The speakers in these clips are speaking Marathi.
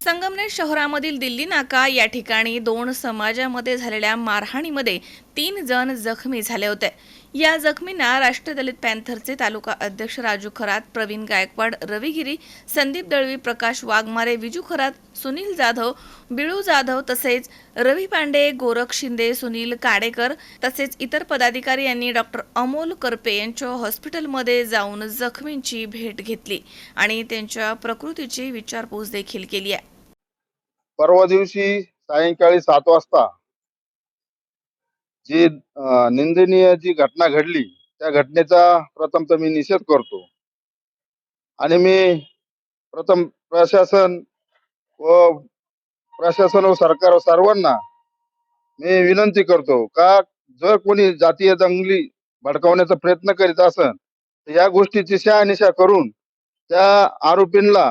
संगमनेर शहरामधील दिल्ली नाका या ठिकाणी दोन समाजामध्ये झालेल्या मारहाणीमध्ये तीन जण जखमी झाले होते. या जखमींना राष्ट्रीय दलित पॅन्थरचे तालुका अध्यक्ष राजू खरात प्रवीण गायकवाड रविगिरी संदीप दळवी प्रकाश वाघमारे विजू खरात सुनील जाधव बिळू जाधव तसेच रवी पांडे गोरख शिंदे सुनील काडेकर तसेच इतर पदाधिकारी यांनी डॉक्टर अमोल करपे यांच्या हॉस्पिटलमध्ये जाऊन जखमींची भेट घेतली आणि त्यांच्या प्रकृतीची विचारपूस देखील केली आहे. परवा दिवशी सायंकाळी सात वाजता जी निंदनीय जी घटना घडली त्या घटनेचा प्रथम तर मी निषेध करतो. आणि मी प्रथम प्रशासन व प्रशासन व सरकार सर्वांना मी विनंती करतो का जर कोणी जातीय दंगली भडकावण्याचा प्रयत्न करीत असन तर या गोष्टीची शहानिशा करून त्या आरोपींना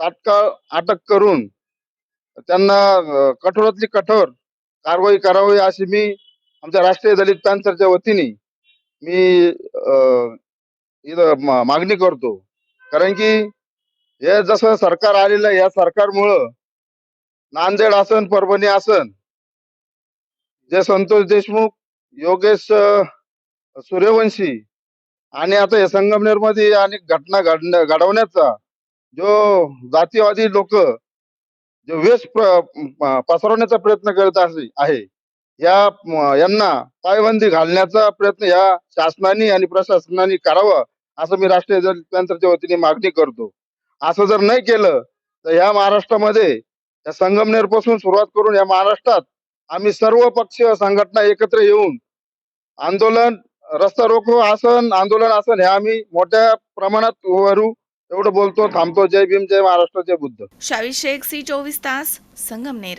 तात्काळ अटक करून त्यांना कठोरातली कठोर कारवाई करावी अशी मी आमच्या राष्ट्रीय दलित पॅन्सरच्या वतीने मी अं, इथं मागणी करतो. कारण की हे जसं सरकार आलेलं या सरकारमुळं नांदेड आसन परभणी आसन जे संतोष देशमुख योगेश सूर्यवंशी आणि आता हे संगमनेरमध्ये अनेक घटना घडण्या घडवण्याचा जो जातीवादी लोक जो वेश प- पसरवण्याचा प्रयत्न करत असे आहे. या यांना पायबंदी घालण्याचा प्रयत्न या शासनाने आणि प्रशासनाने करावा असं मी राष्ट्रीय दलित वतीने मागणी करतो. असं जर नाही केलं तर या महाराष्ट्रामध्ये या संगमनेरपासून सुरुवात करून या महाराष्ट्रात आम्ही सर्व पक्षीय संघटना एकत्र येऊन आंदोलन रस्ता रोको आसन आंदोलन आसन हे आम्ही मोठ्या प्रमाणात उभारू एवढं बोलतो थांबतो. जय भीम जय महाराष्ट्र जय बुद्ध. शावी शेख सी चोवीस तास संगमनेर.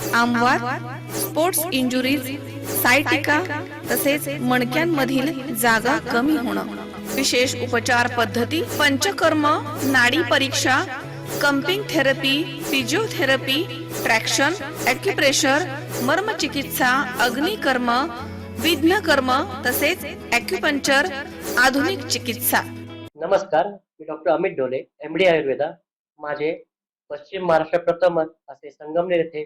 आमवात स्पोर्ट्स इंजुरीज सायटिका तसेच मणक्यांमधील जागा कमी होणं. विशेष उपचार पद्धती पंचकर्म नाडी परीक्षा cupping therapy physiotherapy traction acupressure मर्मचिकित्सा अग्निकर्म विघ्नकर्म तसेच ॲक्युपंक्चर आधुनिक चिकित्सा. नमस्कार मी डॉक्टर अमित डोले एम डी आयुर्वेदा माझे पश्चिम महाराष्ट्र प्रथम असे संगमनेर येथे